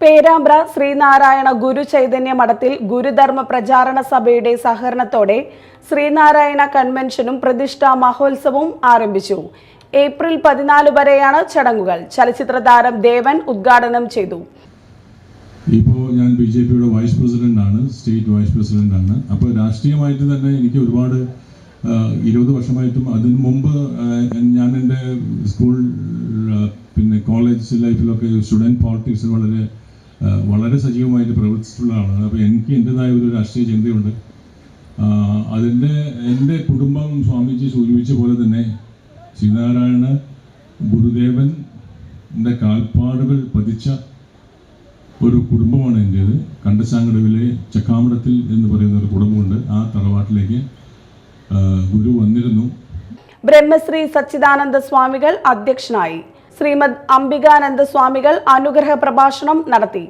പേരാമ്പ്ര ശ്രീനാരായണ ഗുരു ചൈതന്യ മഠത്തിൽ ഗുരുധർമ്മ പ്രചാരണ സഭയുടെ സഹകരണത്തോടെ ശ്രീനാരായണ കൺവെൻഷനും പ്രതിഷ്ഠാ മഹോത്സവവും ആരംഭിച്ചു. ഏപ്രിൽ പതിനാല് വരെയാണ് ചടങ്ങുകൾ. ചലച്ചിത്ര താരം ദേവൻ ഉദ്ഘാടനം ചെയ്തു. ഇപ്പോൾ ഞാൻ ബി ജെ പിയുടെ വൈസ് പ്രസിഡന്റ് ആണ് സ്റ്റേറ്റ് വൈസ് പ്രസിഡന്റ് ആണ് അപ്പോൾ രാഷ്ട്രീയമായിട്ട് തന്നെ എനിക്ക് ഒരുപാട് ഇരുപത് വർഷമായിട്ടും അതിന് മുമ്പ് ഞാൻ എന്റെ സ്കൂൾ പിന്നെ കോളേജ് ലൈഫിലൊക്കെ സ്റ്റുഡന്റ് പോളിറ്റിക്സിൽ വളരെ വളരെ സജീവമായിട്ട് പ്രവർത്തിച്ചിട്ടുള്ള ആളാണ്. അപ്പോൾ എനിക്ക് എന്റെതായ ഒരു രാഷ്ട്രീയ ചിന്തയുണ്ട്. അതിന്റെ എന്റെ കുടുംബം സ്വാമിജി സൂചിപ്പിച്ച പോലെ തന്നെ ശ്രീനാരായണ ഗുരുദേവന്റെ കാൽപ്പാടുകൾ പതിച്ച ഒരു കുടുംബമാണ് എന്റേത് കണ്ടശാങ്കടവിലെ ചക്കാമടത്തിൽ എന്ന് പറയുന്ന ഒരു കുടുംബമുണ്ട്. ആ തറവാട്ടിലേക്ക് ഗുരു വന്നിരുന്നു. ബ്രഹ്മശ്രീ സച്ചിദാനന്ദ സ്വാമികൾ അധ്യക്ഷനായി. ശ്രീമദ് അംബികാനന്ദ സ്വാമികൾ അനുഗ്രഹ പ്രഭാഷണം നടത്തി